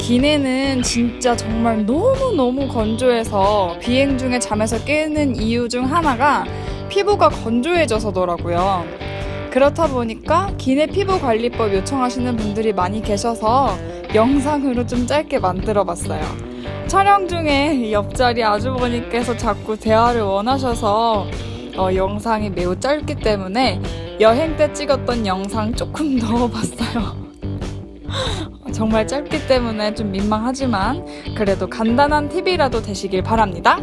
기내는 진짜 정말 너무너무 건조해서 비행 중에 잠에서 깨는 이유 중 하나가 피부가 건조해져서더라고요. 그렇다 보니까 기내 피부 관리법 요청하시는 분들이 많이 계셔서 영상으로 좀 짧게 만들어 봤어요. 촬영 중에 옆자리 아주버님께서 자꾸 대화를 원하셔서 어, 영상이 매우 짧기 때문에 여행 때 찍었던 영상 조금 넣어봤어요. 정말 짧기 때문에 좀 민망하지만 그래도 간단한 팁이라도 되시길 바랍니다.